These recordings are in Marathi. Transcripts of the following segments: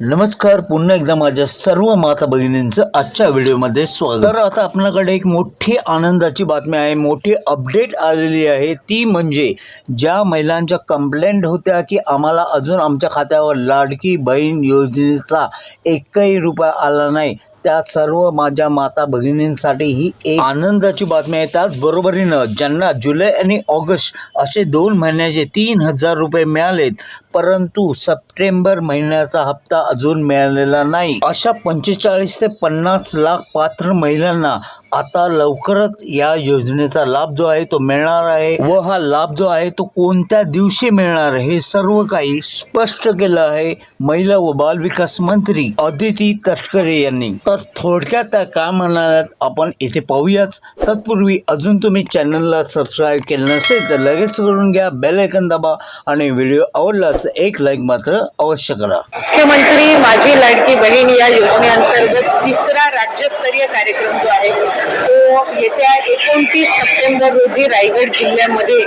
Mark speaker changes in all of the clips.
Speaker 1: नमस्कार पुन्हा एकदा माझ्या सर्व माता भगिनींचं आजच्या व्हिडिओमध्ये स्वागत. तर आता आपल्याकडे एक मोठी आनंदाची बातमी आहे मोठी अपडेट आलेली आहे. ती म्हणजे ज्या महिलांच्या कंप्लेंट होत्या की आम्हाला अजून आमच्या खात्यावर लाडकी बहीण योजनेचा एकही रुपया आला नाही त्या सर्व माझ्या माता भगिनींसाठी ही एक आनंदाची बातमी आहे. त्याचबरोबरीनं ज्यांना जुलै आणि ऑगस्ट असे दोन महिन्याचे तीन हजार रुपये मिळालेत परंतु सप्टेंबर महिन्याचा हप्ता अजून मिळालेला नाही. अशा पंचेचाळीस ते पन्नास लाख पात्र महिलांना आता लवकरच या योजनेचा लाभ जो आहे तो मिळणार आहे. व हा लाभ जो आहे तो कोणत्या दिवशी मिळणार हे सर्व काही स्पष्ट केलं आहे महिला व बाल विकास मंत्री अदिती तटकरे यांनी. तर थोडक्यात त्या काय म्हणाल्यात आपण इथे पाहूयाच. तत्पूर्वी अजून तुम्ही चॅनलला सबस्क्राईब केलं नसेल तर लगेच करून घ्या बेल आयकन दाबा आणि व्हिडिओ आवडला तर एक लाईक मात्र अवश्य करा.
Speaker 2: मुख्यमंत्री माझी लाडकी बहीण या योजनेअंतर्गत तिसरा राज्यस्तरीय कार्यक्रम जो आहे तो येत्या एकोणतीस सप्टेंबर रोजी रायगड जिल्ह्यामध्ये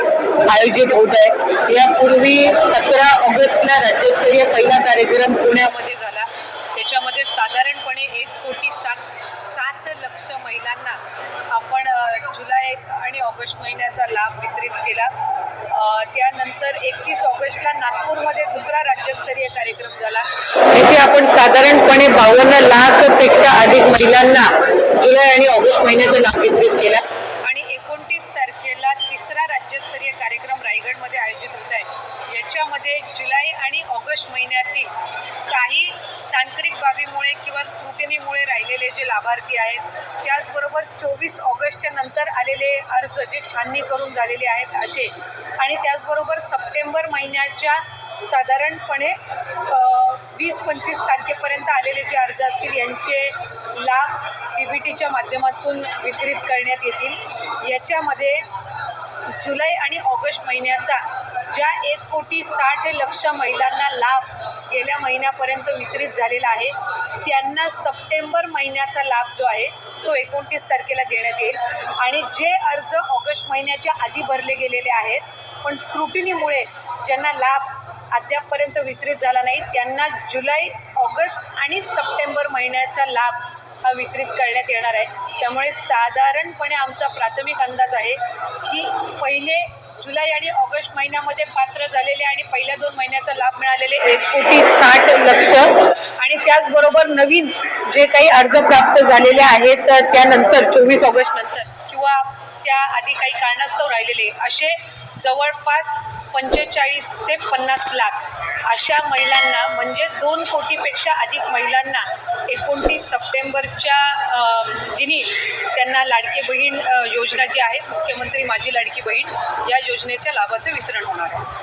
Speaker 2: आयोजित होत आहे. यापूर्वी सतरा ऑगस्टला राज्यस्तरीय पहिला कार्यक्रम पुण्यामध्ये झाला. त्याच्यामध्ये साधारणपणे एक कोटी सात सात लक्ष महिलांना आपण जुलै आणि ऑगस्ट महिन्यात लाभ वितरित केला अ, त्यानंतर एकतीस ऑगस्टला नागपूरमध्ये दुसरा राज्यस्तरीय कार्यक्रम झाला. तिथे आपण साधारणपणे बावन्न लाखपेक्षा अधिक महिलांना जुलै आणि ऑगस्ट महिन्याचा लाभ वितरित केला. आणि एकोणतीस तारखेला तिसरा राज्यस्तरीय कार्यक्रम रायगडमध्ये आयोजित होत आहे. याच्यामध्ये जुलै आणि ऑगस्ट महिन्यातील काही तांत्रिक बाबीमुळे किंवा स्क्रुटिनीमुळे राहिलेले जे लाभार्थी आहेत त्याचबरोबर चोवीस ऑगस्टच्या नंतर आलेले अर्ज जे छाननी करून झालेले आहेत असे. आणि त्याचबरोबर सप्टेंबर महिन्याच्या साधारणपणे वीस पंचवीस तारखेपर्यंत आलेले जे अर्ज असतील यांचे लाभ डी बी टीच्या माध्यमातून वितरित करण्यात येतील. याच्यामध्ये जुलै आणि ऑगस्ट महिन्याचा ज्या एक कोटी साठ लक्ष महिलांना लाभ गेल्या महिन्यापर्यंत वितरित झालेला आहे त्यांना सप्टेंबर महिन्याचा लाभ जो आहे तो एकोणतीस तारखेला देण्यात येईल. आणि जे अर्ज ऑगस्ट महिन्याच्या आधी भरले गेलेले आहेत पण स्क्रुटिनीमुळे ज्यांना लाभ अद्यापपर्यंत वितरित झाला नाही त्यांना जुलै ऑगस्ट आणि सप्टेंबर महिन्याचा लाभ हा वितरित करण्यात येणार आहे. त्यामुळे साधारणपणे आमचा प्राथमिक अंदाज आहे की पहिले जुलै आणि ऑगस्ट महिन्यामध्ये पात्र झालेले आणि पहिल्या दोन महिन्याचा लाभ मिळालेले एक कोटी साठ लक्ष. आणि त्याचबरोबर नवीन जे काही अर्ज प्राप्त झालेले आहेत तर त्यानंतर चोवीस ऑगस्ट नंतर किंवा त्या आधी काही कारणास्तव राहिलेले असे जवळपास पंचेचाळीस ते पन्नास लाख अशा महिलांना म्हणजे दोन कोटीपेक्षा अधिक महिलांना एकोणतीस सप्टेंबरच्या दिनी त्यांना लाडकी बहीण योजना जी आहे मुख्यमंत्री माझी लाडकी बहीण या योजनेच्या लाभाचं वितरण होणार आहे.